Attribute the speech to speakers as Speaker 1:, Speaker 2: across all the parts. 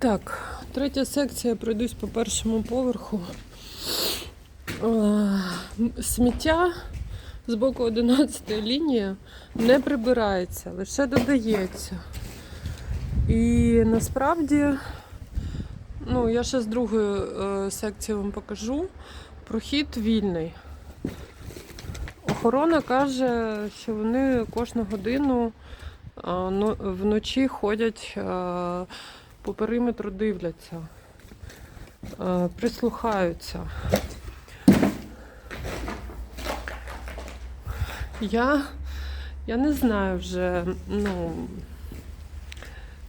Speaker 1: Так, третя секція пройдусь по першому поверху. Е, Сміття з боку 11 лінії не прибирається, лише додається. І насправді, ну, я ще з другої е, секції вам покажу. Прохід вільний. Охорона каже, що вони кожну годину вночі ходять е, по периметру, дивляться, е, прислухаються. Я, я не знаю вже, ну,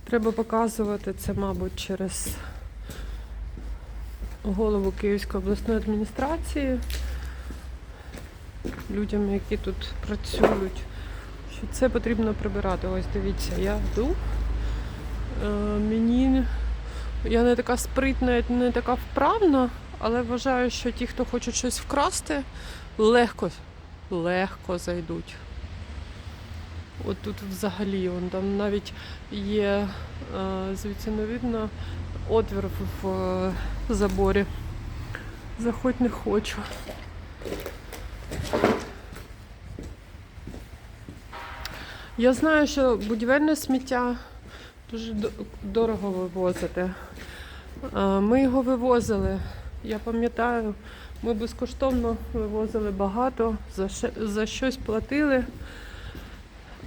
Speaker 1: треба показувати це, мабуть, через голову Київської обласної адміністрації, людям, які тут працюють, що це потрібно прибирати. Ось дивіться, я йду. Е, мені я не така спритна, не така вправна, але вважаю, що ті, хто хочуть щось вкрасти, легко, легко зайдуть. От тут взагалі вон, там навіть є, е, звідси не видно, отвір в, заборі. Заходь не хочу. Я знаю, що будівельне сміття дуже дорого вивозити. Ми його вивозили. Я пам'ятаю, ми безкоштовно вивозили багато, за, щось платили.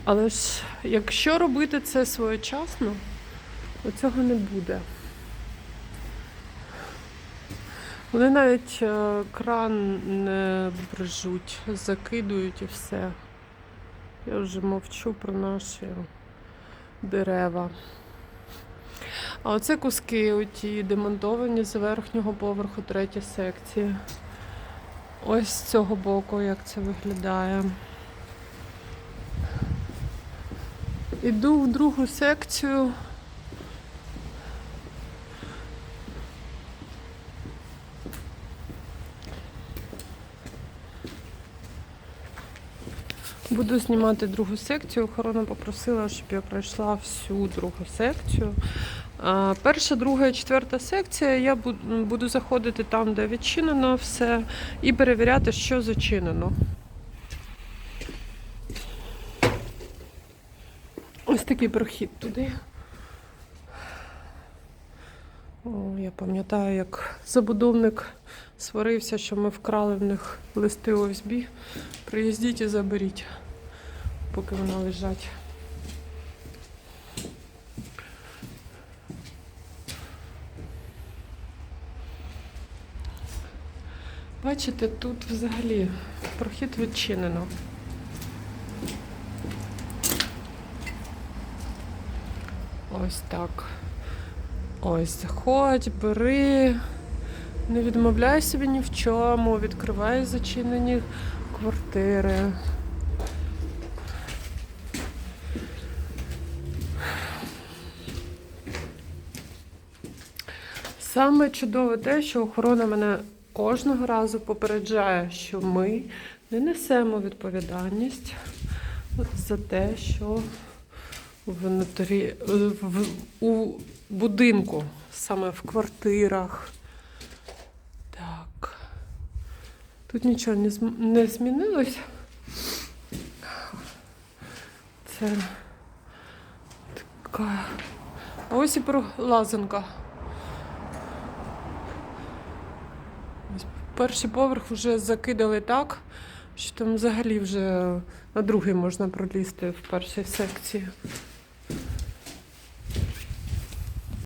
Speaker 1: Але ж якщо робити це своєчасно, цього не буде. Вони навіть е, кран не брижуть, закидують і все. Я вже мовчу про наші дерева. А оце куски, оті демонтовані з верхнього поверху третя секція. Ось з цього боку, як це виглядає. Іду в другу секцію. Буду знімати другу секцію. Охорона попросила, щоб я пройшла всю другу секцію. Перша, друга і четверта секція. Я буду заходити там, де відчинено все, і перевіряти, що зачинено. Ось такий прохід туди. Я пам'ятаю, як забудовник сварився, що ми вкрали в них листи ОСБ. Приїздіть і заберіть, поки вони лежать. Бачите, тут взагалі прохід відчинено. Ось так. Ось, заходь, бери. Не відмовляй собі ні в чому, відкривай зачинені квартири. Саме чудове те, що охорона мене кожного разу попереджає, що ми не несемо відповідальність за те, що внутрі в, у будинку, саме в квартирах. Так. Тут нічого не, не змінилось. Це така. А ось і пролазанка. Ось Перший поверх вже закидали так, що там взагалі вже на другий можна пролізти в першій секції.